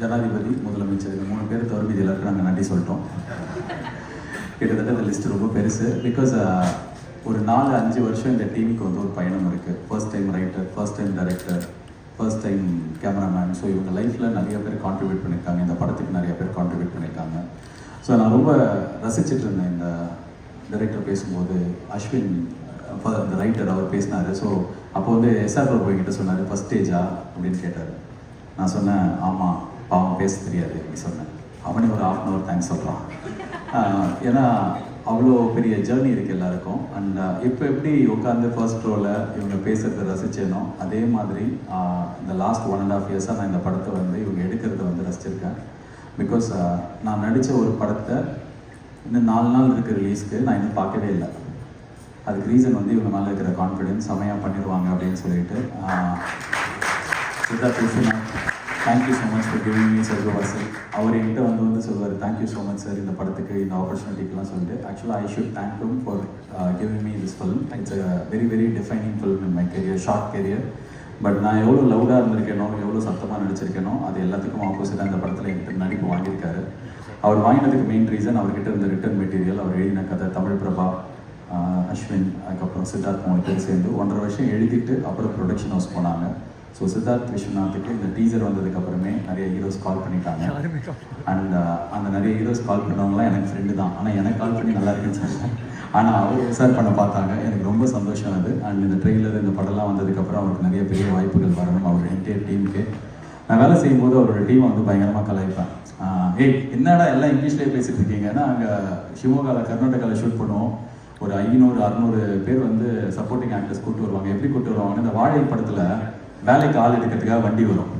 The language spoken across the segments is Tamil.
ஜனாதிபதி முதலமைச்சர் இந்த மூணு பேர் தவிர இது எல்லாருக்கும் நாங்கள் நன்றி சொல்லிட்டோம். கிட்டத்தட்ட இந்த லிஸ்ட் ரொம்ப பெருசு. பிகாஸ் ஒரு நாலு அஞ்சு வருஷம் இந்த டீமுக்கு வந்து ஒரு பயணம் இருக்குது first time writer first time director first time cameraman so இவங்க லைஃப்பில் நிறைய பேர் கான்ட்ரிபியூட் பண்ணியிருக்காங்க. இந்த படத்துக்கு நிறைய பேர் கான்ட்ரிபியூட் பண்ணியிருக்காங்க. ஸோ நான் ரொம்ப ரசிச்சிட்டு இருந்தேன். இந்த டைரக்டர் பேசும்போது அஸ்வின் அப்ப அந்த ரைட்டர் அவர் பேசினார். ஸோ அப்போ வந்து எஸ்ஆர் பிரபு என்கிட்ட சொன்னார் ஃபஸ்ட் ஸ்டேஜா அப்படின்னு கேட்டார். நான் சொன்னேன் ஆமாம் அவன் பேச தெரியாது அப்படி சொன்னேன் அவனே ஒரு ஆஃப் அன் ஹவர் தேங்க்ஸ் சொல்கிறான் ஏன்னா அவ்வளோ பெரிய ஜேர்னி இருக்குது எல்லாருக்கும். அண்ட் இப்போ எப்படி உட்காந்து ஃபர்ஸ்ட் ரோவில் இவங்க பேசுகிறத ரசிச்சேனோ அதே மாதிரி இந்த லாஸ்ட் ஒன் அண்ட் ஆஃப் இயர்ஸாக நான் இந்த படத்தை வந்து இவங்க எடுக்கிறத வந்து ரசிச்சிருக்கேன். பிகாஸ் நான் நடித்த ஒரு படத்தை இன்னும் நாலு நாள் இருக்கிற ரிலீஸ்க்கு நான் இன்னும் பார்க்கவே இல்லை. அதுக்கு ரீசன் வந்து இவங்க மேலே இருக்கிற கான்ஃபிடென்ஸ் செமையாக பண்ணிடுவாங்க அப்படின்னு சொல்லிட்டு ஆஹ், Siddharth thank you so much for giving me சர்வவாசல் அவர் என்கிட்ட வந்து வந்து சொல்வார் தேங்க்யூ ஸோ மச் சார் இந்த படத்துக்கு இந்த ஆப்பர்ச்சுனிட்டிக்கெலாம் சொல்லிட்டு. ஆக்சுவலாக I should thank him for giving me this film it's a very very defining film in my career short career but நான் எவ்வளோ லவுடாக இருந்திருக்கேனோ எவ்வளோ சத்தமாக நடிச்சிருக்கேனோ அது எல்லாத்துக்கும் ஆப்போசிட்டாக இந்த படத்தில் என்கிட்ட நடிப்பு வாங்கியிருக்காரு. அவர் வாங்கினதுக்கு மெயின் ரீசன் அவர்கிட்ட இருந்த ரிட்டன் மெட்டீரியல் அவர் எழுதின கதை தமிழ் பிரபா uh, அஸ்வின் அதுக்கப்புறம் சித்தார்த் மூணு பேர் சேர்ந்து ஒன்றரை வருஷம் எழுதிட்டு அப்புறம் ப்ரொடக்ஷன் ஹவுஸ் போனாங்க. ஸோ சித்தார்த் விஸ்வநாத்துக்கு இந்த டீசர் வந்ததுக்கு அப்புறமே நிறைய ஹீரோஸ் கால் பண்ணிட்டாங்க. அண்ட் அந்த நிறைய ஹீரோஸ் கால் பண்ணவங்களாம் எனக்கு ஃப்ரெண்டு தான். ஆனால் எனக்கு கால் பண்ணி நல்லா இருக்குன்னு சொன்னேன் ஆனால் அவர் விசார் பண்ண பார்த்தாங்க. எனக்கு ரொம்ப சந்தோஷம் அது. அண்ட் இந்த ட்ரெயிலர் இந்த படம்லாம் வந்ததுக்கப்புறம் அவருக்கு நிறைய பெரிய வாய்ப்புகள் வரணும் அவர் என்டையர் டீமுக்கு நான் வேலை செய்யும்போது அவரோட டீமை வந்து பயங்கரமாக கலாய்ப்பேன் ஏய் என்னடா எல்லாம் இங்கிலீஷ்லேயே பேசிட்டு இருக்கீங்கன்னா அங்கே சிவகாவில் கர்நாடகாவில் ஷூட் பண்ணுவோம். ஒரு ஐநூறு அறநூறு பேர் வந்து சப்போர்ட்டிங் ஆக்டர்ஸ் கூட்டு வருவாங்க. எப்படி கூட்டு வருவாங்கன்னா? இந்த வாழை படத்தில் வேலைக்கு ஆள் எடுக்கிறதுக்காக வண்டி வரும்.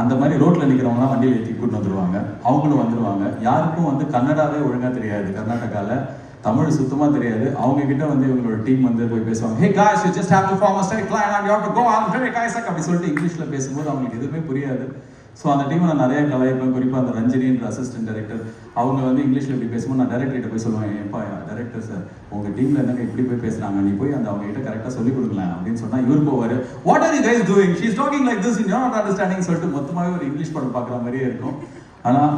அந்த மாதிரி ரோட்டில் நிற்கிறவங்களாம் வண்டியில் ஏற்றி கூட்டு வந்துடுவாங்க அவங்களும் வந்துடுவாங்க யாருக்கும் வந்து கன்னடாவே ஒழுங்காக தெரியாது. கர்நாடகாவில் தமிழ் சுத்தமாக தெரியாது. அவங்க கிட்ட வந்து இவங்களோட டீம் வந்து போய் பேசுவாங்க. Hey guys you just have to form a straight and you have to go on very guys அப்படி சொல்லிட்டு இங்கிலீஷில் பேசும்போது அவங்களுக்கு எதுவுமே புரியாது. ஸோ அந்த டீமை நான் நிறைய கலாய்ப்பேன். குறிப்பாக அந்த ரஞ்சினின்ற அசிஸ்டன்ட் டைரக்டர் அவங்க வந்து இங்கிலீஷில் இப்படி பேசும்போது நான் டேரக்டர்கிட்ட போய் சொல்லுவேன் எப்பா டேரக்டர் சார் உங்கள் டீமில் என்னங்க இப்படி போய் பேசுகிறாங்க நீ போய் அந்த அவங்க கிட்ட கரெக்டாக சொல்லிக் கொடுக்கலாம் அப்படின்னு சொன்னால் இவர் போவார். What are you guys doing she's talking like this in not understanding சொல்லிட்டு மொத்தமாகவே ஒரு இங்கிலீஷ் படம் பார்க்குற மாதிரியே இருக்கும். ஆனால்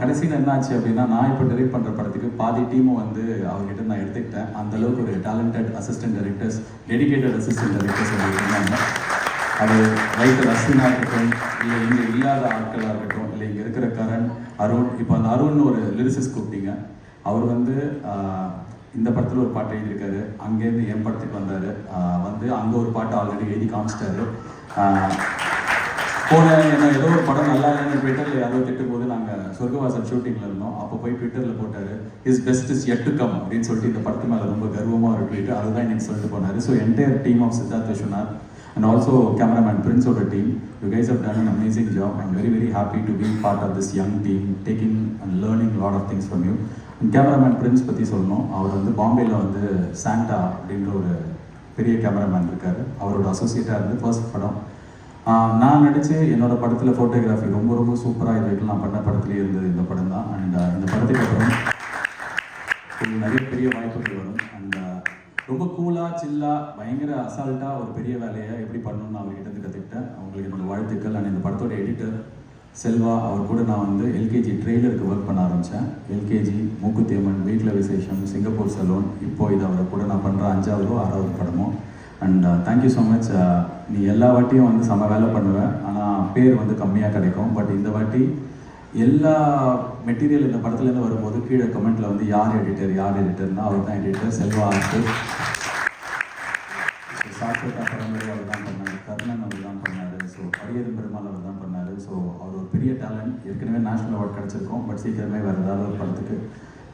கடைசியில் என்னாச்சு அப்படின்னா நான் இப்போ டெரெக்ட் பண்ணுற படத்துக்கு பாதி டீமும் வந்து அவர்கிட்ட நான் எடுத்துக்கிட்டேன். அந்த அளவுக்கு ஒரு talented assistant directors dedicated assistant directors இருந்தாங்க. அது ரைட்டர் அஸ்வினாக இருக்கட்டும் இல்லை இங்கே இல்லாத ஆட்களாக இருக்கட்டும் இல்லை இங்கே இருக்கிற கரண் அருண் இப்போ அந்த அருண் ஒரு லிரிசிஸ் கூப்பிட்டீங்க. அவர் வந்து ஆஹ், இந்த படத்தில் ஒரு பாட்டு எழுதியிருக்காரு. அங்கேருந்து என் படத்துக்கு வந்தார். வந்து அங்கே ஒரு பாட்டு ஆல்ரெடி எழுதி காமிச்சிட்டாரு. ஆஹ், போன என்ன ஏதோ ஒரு படம் நல்லா இல்லைன்னு ட்விட்டரில் யாரோ திட்டும் போது நாங்கள் சொர்க்கவாசன் ஷூட்டிங்கில் இருந்தோம். அப்போ போய் ட்விட்டரில் போட்டார் is best is yet to come அப்படின்னு சொல்லிட்டு இந்த படத்து மேலே ரொம்ப கர்வமாக ஒரு ட்வீட் அதுதான் இன்னைக்கு சொல்லிட்டு போனார். So entire team of Siddharth Vishwanath and also cameraman பிரின்ஸோட team you guys have done an amazing job I'm very very happy to be part of this young team taking and learning lot of things from you cameraman Prince பற்றி சொல்லணும். அவர் வந்து பாம்பேயில் வந்து சாண்டா அப்படின்ற ஒரு பெரிய கேமராமேன் இருக்கார். அவரோட அசோசியேட்டாக இருந்து ஃபர்ஸ்ட் படம். நான் நடித்து என்னோட படத்தில் ஃபோட்டோகிராஃபி ரொம்ப ரொம்ப சூப்பராக இது வரைக்கும் நான் பண்ண படத்துலேயே இருந்தது இந்த படம் தான் அண்ட் இந்த படத்துக்கு அப்புறம் நிறைய பெரிய வாய்ப்புகள் வரும். ரொம்ப கூலாக சில்லாக பயங்கர அசால்ட்டாக ஒரு பெரிய வேலையை எப்படி பண்ணணும்னு அவர்கிட்ட இருந்து கற்றுக்கிட்டேன் அவங்களுக்கு என்னோட வாழ்த்துக்கள். அண்ட் இந்த படத்தோட எடிட்டர் செல்வா அவர் கூட நான் வந்து எல்கேஜி ட்ரெய்லருக்கு ஒர்க் பண்ண ஆரம்பித்தேன் எல்கேஜி மூக்குத்தேமன் வீட்டில் விசேஷம் சிங்கப்பூர் சலூன் இப்போ இது அவரை கூட நான் பண்ணுற அஞ்சாவதோ ஆறாவது படமோ. அண்ட் தேங்க்யூ ஸோ மச் நீ எல்லா வாட்டியும் வந்து செம வேலை பண்ணுவேன் ஆனால் பேர் வந்து கம்மியாக கிடைக்கும். பட் இந்த வாட்டி எல்லா மெட்டீரியல் இந்த படத்துலேருந்து வரும்போது கீழே கமெண்ட்டில் வந்து யார் எடிட்டர் யார் எடிட்டர்னா அவர் தான் எடிட்டர் செல்வா ஆர்ட்டு சாட்சத்தா பரம்பரை அவர் தான் பண்ணார் கர்ணன் அவர் தான் பண்ணார் ஸோ அரியரும் பெருமாள் அவர் தான் பண்ணார். ஸோ அவர் ஒரு பெரிய டேலண்ட் ஏற்கனவே நேஷனல் அவார்ட் கிடச்சிருக்கோம் பட் சீக்கிரமே வேறு ஏதாவது ஒரு படத்துக்கு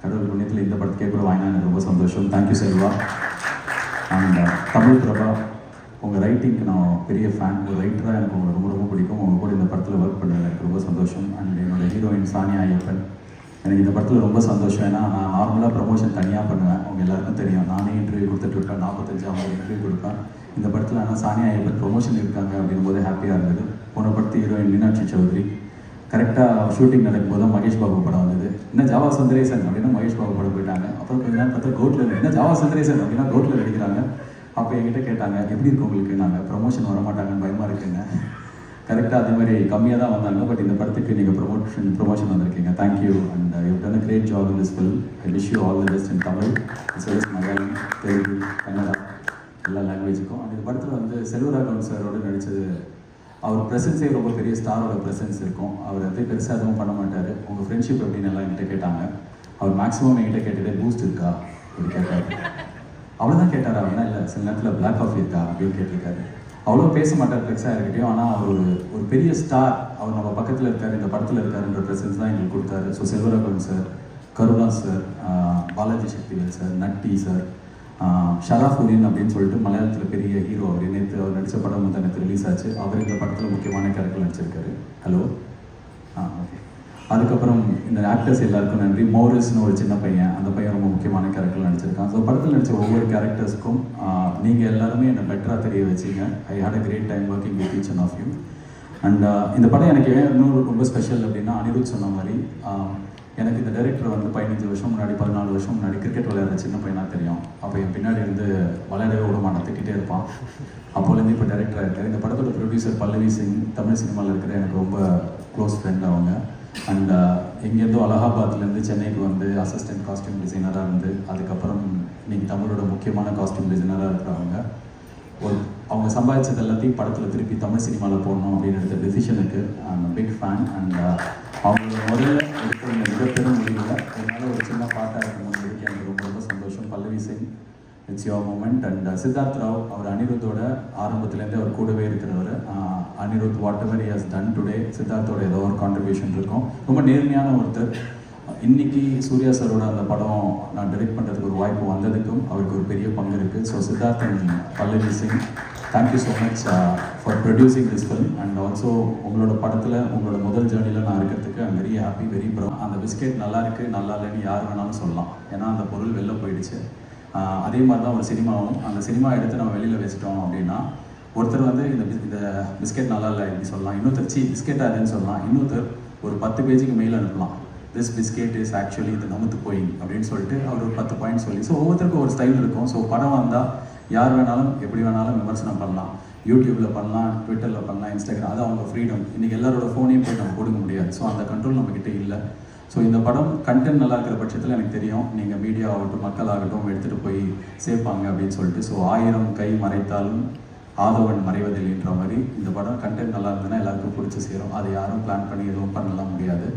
கடவுள் புண்ணியத்தில் இந்த படத்துக்கே கூட வாங்கினா எனக்கு ரொம்ப சந்தோஷம். Thank you Selva. And uh, Tamil Prabha உங்கள் ரைட்டிங்க்கு நான் பெரிய ஃபேன் ஒரு ரைட்டராக எனக்கு உங்களுக்கு ரொம்ப ரொம்ப பிடிக்கும் உங்கள் கூட இந்த படத்தில் ஒர்க் பண்ணது எனக்கு ரொம்ப சந்தோஷம் அண்ட் என்னோட ஹீரோயின் சானியா ஐயப்பன். எனக்கு இந்த படத்தில் ரொம்ப சந்தோஷம். ஏன்னா நான் நார்மலாக ப்ரமோஷன் தனியாக பண்ணுவேன். அவங்க எல்லாருக்கும் தெரியும். நானே இன்டர்வியூ கொடுத்துட்ருப்பேன் நாற்பத்தஞ்சு ஐம்பது இன்டர்வியூ கொடுப்பேன். இந்த படத்தில் ஆனால் சானியா ஐயப்பன் ப்ரொமோஷன் இருக்காங்க அப்படிங்கும் போது ஹாப்பியாக இருந்தது. போன படத்து ஹீரோயின் மீனாட்சி சௌத்ரி. கரெக்டாக ஷூட்டிங் நடக்கும்போது மகேஷ் பாபு படம் வந்தது. என்ன ஜாவா சுந்தரேசன் அப்படின்னா மகேஷ் பாபு படம் போயிட்டாங்க. அப்புறம் கொஞ்ச நேரம் பார்த்தா கோட்டில் என்ன ஜாவா சுந்தரேசன் அப்படின்னா கோட்டில் நடிக்கிறாங்க அப்போ என்கிட்ட கேட்டாங்க எப்படி இருக்கு உங்களுக்கு? நாங்கள் ப்ரொமோஷன் வர மாட்டாங்கன்னு பயமா இருக்குங்க. கரெக்டாக அதே மாதிரி கம்மியாக தான் வந்தாங்க. பட் இந்த படத்துக்கு நீங்கள் ப்ரொமோஷன் ப்ரொமோஷன் வந்திருக்கீங்க. Thank you and you done a great job in this film I wish you all the best in Tamil as well Malayalam Telugu Kannada எல்லா லாங்குவேஜுக்கும் அந்த படத்தில் வந்து செல்வராகவன் சாரோட நடித்தது அவர் ப்ரெசன்ஸே ரொம்ப பெரிய ஸ்டாரோட ப்ரெசன்ஸ் இருக்கும். அவர் எதையும் பெருசாக எதுவும் பண்ண மாட்டார். உங்கள் ஃப்ரெண்ட்ஷிப் அப்படின்னு எல்லாம் என்கிட்ட கேட்டாங்க. அவர் மேக்ஸிமம் என்கிட்ட கேட்டதே பூஸ்ட் இருக்கா? அப்படி கேட்டார். அவ்வளோதான் கேட்டார்? அவர்னா இல்லை சில நேரத்தில் பிளாக் காஃபி இருக்கா? அப்படின்னு கேட்டிருக்காரு. அவ்வளோ பேச மாட்டார் ஃப்ளெக்ஸாக இருக்கட்டும் ஆனால் அவர் ஒரு ஒரு பெரிய ஸ்டார் அவர் நம்ம பக்கத்தில் இருக்கார் இந்த படத்தில் இருக்காருன்ற ப்ரெசன்ஸ் தான் எங்களுக்கு கொடுத்தாரு. So Selvaragan sir Karuna sir Balaji Sakthivel sir Natty sir Sharafudheen அப்படின்னு சொல்லிட்டு மலையாளத்தில் பெரிய ஹீரோ அவர். நேற்று அவர் நடித்த படம் வந்து எனக்கு ரிலீஸ் ஆச்சு. அவர் இந்த படத்தில் முக்கியமான கேரக்டர் நடிச்சிருக்காரு. ஹலோ ஆ ஓகே அதுக்கப்புறம் இந்த ஆக்டர்ஸ் எல்லாருக்கும் நன்றி. மோரிஸ்னு ஒரு சின்ன பையன் அந்த பையன் ரொம்ப முக்கியமான கேரக்டர் நடிச்சிருக்கான். ஸோ படத்தில் நடித்த ஒவ்வொரு கேரக்டர்ஸ்க்கும் நீங்கள் எல்லாருமே என்னை பெட்டராக தெரிய வச்சீங்க. I had a great time working with each and of you and இந்த படம் எனக்கு ஏன் ரொம்ப ஸ்பெஷல் அப்படின்னா அனிருத் சொன்ன மாதிரி எனக்கு இந்த டைரக்டர் வந்து பதினஞ்சு வருஷம் முன்னாடி பதினாலு வருஷம் முன்னாடி கிரிக்கெட் விளையாடுற சின்ன பையனாக தெரியும். அப்போ என் பின்னாடி இருந்து விளையாடவே விடமான மாட்டான் திட்டிகிட்டே இருப்பான். அப்போலேருந்து இப்போ டைரக்டராக இருக்கார். இந்த படத்தோட ப்ரொடியூசர் பல்லவி சிங் தமிழ் சினிமாவில் இருக்கிற எனக்கு ரொம்ப க்ளோஸ் ஃப்ரெண்ட் அவங்க. அண்ட் uh, எங்கேருந்தோ அலகாபாத்லேருந்து சென்னைக்கு வந்து அசிஸ்டன்ட் காஸ்டியூம் டிசைனராக இருந்து அதுக்கப்புறம் இன்றைக்கி தமிழோட முக்கியமான காஸ்டியூம் டிசைனராக இருக்கிறவங்க ஒரு அவங்க சம்பாதிச்சது எல்லாத்தையும் படத்தில் திருப்பி தமிழ் சினிமாவில் போடணும் அப்படின்னு எடுத்த டெசிஷனுக்கு ஐம் பிக் ஃபேன் அண்ட் அவங்களோட முதல்ல எடுத்த மிகப்பெரும் முடிவில் என்னால் ஒரு சின்ன பாட்டாக இருக்க முடிஞ்சதுக்கு எனக்கு ரொம்ப ரொம்ப சந்தோஷம். Pallavi Singh it's your moment and Siddharth Rao அவர் அனிருத்தோட ஆரம்பத்துலேருந்து அவர் கூடவே இருக்கிறவர். Anirudh whatever has done today சித்தார்த்தோட ஏதோ ஒரு கான்ட்ரிபியூஷன் இருக்கும். ரொம்ப நேர்மையான ஒருத்தர். இன்னைக்கு சூர்யா சரோட அந்த படம் நான் டிரெக்ட் பண்ணுறதுக்கு ஒரு வாய்ப்பு வந்ததுக்கும் அவருக்கு ஒரு பெரிய பங்கு இருக்குது so Siddharthan Pallavi Singh thank you so much for producing this film and also உங்களோட படத்தில் உங்களோட முதல் ஜேர்னியில் நான் இருக்கிறதுக்கு I'm very happy very bro அந்த பிஸ்கெட் நல்லா இருக்குது நல்லா இல்லைன்னு யார் வேணாலும் சொல்லலாம். ஏன்னா அந்த பொருள் வெளில போயிடுச்சு. அதே மாதிரி தான் ஒரு சினிமாவும். அந்த சினிமா எடுத்து நம்ம வெளியில் வச்சிட்டோம் அப்படின்னா ஒருத்தர் வந்து இந்த இந்த பிஸ்கெட் நல்லா இல்லை இப்படி சொல்லலாம். இன்னொருத்தர் சி பிஸ்கெட்டாக இல்லைன்னு சொல்லலாம். இன்னொருத்தர் ஒரு பத்து பேஜுக்கு மெயில் அனுப்பலாம். திஸ் பிஸ்கெட் இஸ் ஆக்சுவலி இது நமுத்து போயிங் அப்படின்னு சொல்லிட்டு அவர் ஒரு பத்து பாயிண்ட் சொல்லி ஸோ ஒவ்வொருத்தருக்கும் ஒரு ஸ்டைல் இருக்கும். ஸோ படம் வந்தால் யார் வேணாலும் எப்படி வேணாலும் விமர்சனம் பண்ணலாம். யூடியூப்பில் பண்ணலாம் ட்விட்டரில் பண்ணலாம் இன்ஸ்டாகிராம் அது அவங்க ஃப்ரீடம் இன்றைக்கி எல்லாரோட ஃபோனையும் போய் நம்ம கொடுக்க முடியாது. ஸோ அந்த கண்ட்ரோல் நம்மக்கிட்ட இல்லை. ஸோ இந்த படம் கண்டென்ட் நல்லா இருக்கிற பட்சத்தில் எனக்கு தெரியும். நீங்கள் மீடியா ஆகட்டும் மக்கள் ஆகட்டும் எடுத்துகிட்டு போய் சேர்ப்பாங்க அப்படின்னு சொல்லிட்டு. ஸோ ஆயிரம் கை மறைத்தாலும் ஆதவன் மறைவதில்லைன்ற மாதிரி இந்த படம் கண்டென்ட் நல்லா இருந்ததுன்னா எல்லாருக்கும் பிடிச்சி சேரும். அதை யாரும் பிளான் பண்ணி எதுவும் பண்ணலாம் முடியாது.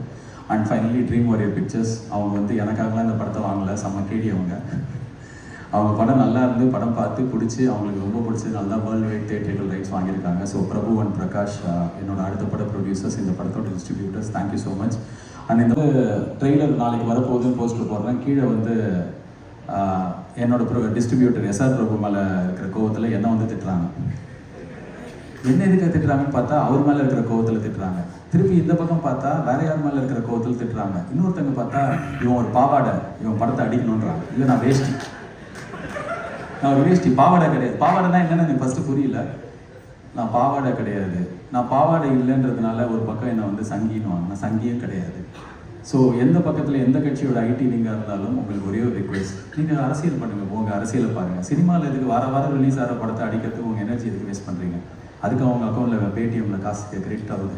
And finally Dream Warrior Pictures அவங்க வந்து எனக்காகலாம் இந்த படத்தை வாங்கலை. செம்ம கேடி அவங்க. அவங்க படம் நல்லா இருந்து படம் பார்த்து பிடிச்சி அவங்களுக்கு ரொம்ப பிடிச்சது நல்லா வேர்ல்டு வைட் தேட்டர்கள் ரைட்ஸ் வாங்கியிருக்காங்க. ஸோ பிரபு அண்ட் பிரகாஷ் என்னோட அடுத்த பட ப்ரொடியூசர்ஸ் இந்த படத்தோட distributors thank you so much and இந்த ட்ரெய்லர் நாளைக்கு வரப்போகுதுன்னு போஸ்டர் போடுறேன். கீழே வந்து என்னோட ப்ரோ டிஸ்ட்ரிபியூட்டர் எஸ்ஆர் பிரபு மேலே இருக்கிற கோவத்தில் என்ன வந்து திட்டுறாங்க. என்ன எதுக்கு திட்டுறாங்கன்னு பார்த்தா அவர் மேலே இருக்கிற கோவத்தில் திட்டுறாங்க. திருப்பி இந்த பக்கம் பார்த்தா வேற யார் மேலே இருக்கிற கோவத்தில் திட்டுறாங்க. இன்னொருத்தங்க பார்த்தா இவன் ஒரு பாவாடை இவன் படத்தை அடிக்கணுன்றாங்க. இல்லை நான் வேஷ்டி. நான் ஒரு வேஷ்டி பாவாடை கிடையாது. பாவாடைனா என்னென்னு எனக்கு ஃபஸ்ட்டு புரியல. நான் பாவாடை கிடையாது. நான் பாவாடை இல்லைன்றதுனால ஒரு பக்கம் என்னை வந்து சங்கின்னு நான் சங்கியும் கிடையாது. ஸோ எந்த பக்கத்தில் எந்த கட்சியோட ஐடி நீங்கள் இருந்தாலும் உங்களுக்கு ஒரே ஒரு ரிக்வெஸ்ட் நீங்கள் அரசியல் பண்ணுங்கள் போங்க அரசியலை பாருங்க. சினிமாவில் இதுக்கு வார வாரம் ரிலீஸ் ஆகிற படத்தை அடிக்கிறதுக்கு உங்கள் எனர்ஜி எதுக்கு வேஸ்ட் பண்ணுறீங்க அதுக்கு அவங்க அக்கௌண்ட்டில் பேடிஎம்ல காசு கிரெடிட் ஆகுது.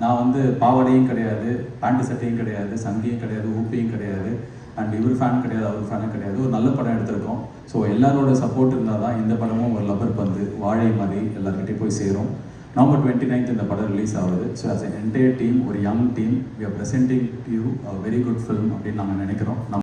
நான் வந்து பாவாடையும் கிடையாது பேண்ட் சட்டையும் கிடையாது சங்கியும் கிடையாது ஊப்பியும் கிடையாது அண்ட் இவர் ஃபேன் கிடையாது அவர் ஃபேனும் கிடையாது. ஒரு நல்ல படம் எடுத்திருக்கோம். ஸோ எல்லாரோட சப்போர்ட் இருந்தால் தான் இந்த படமும் ஒரு லப்பர் பந்து வாழை மாதிரி எல்லார்கிட்டையும் போய் சேரும். நவம்பர் டுவெண்ட்டி நைன்த் இந்த படம் ரிலீஸ் ஆகுது. ஸோ அஸ் என்டையர் டீம் ஒரு young team we are presenting you very good film அப்படின்னு நாங்கள் நினைக்கிறோம். நம்ம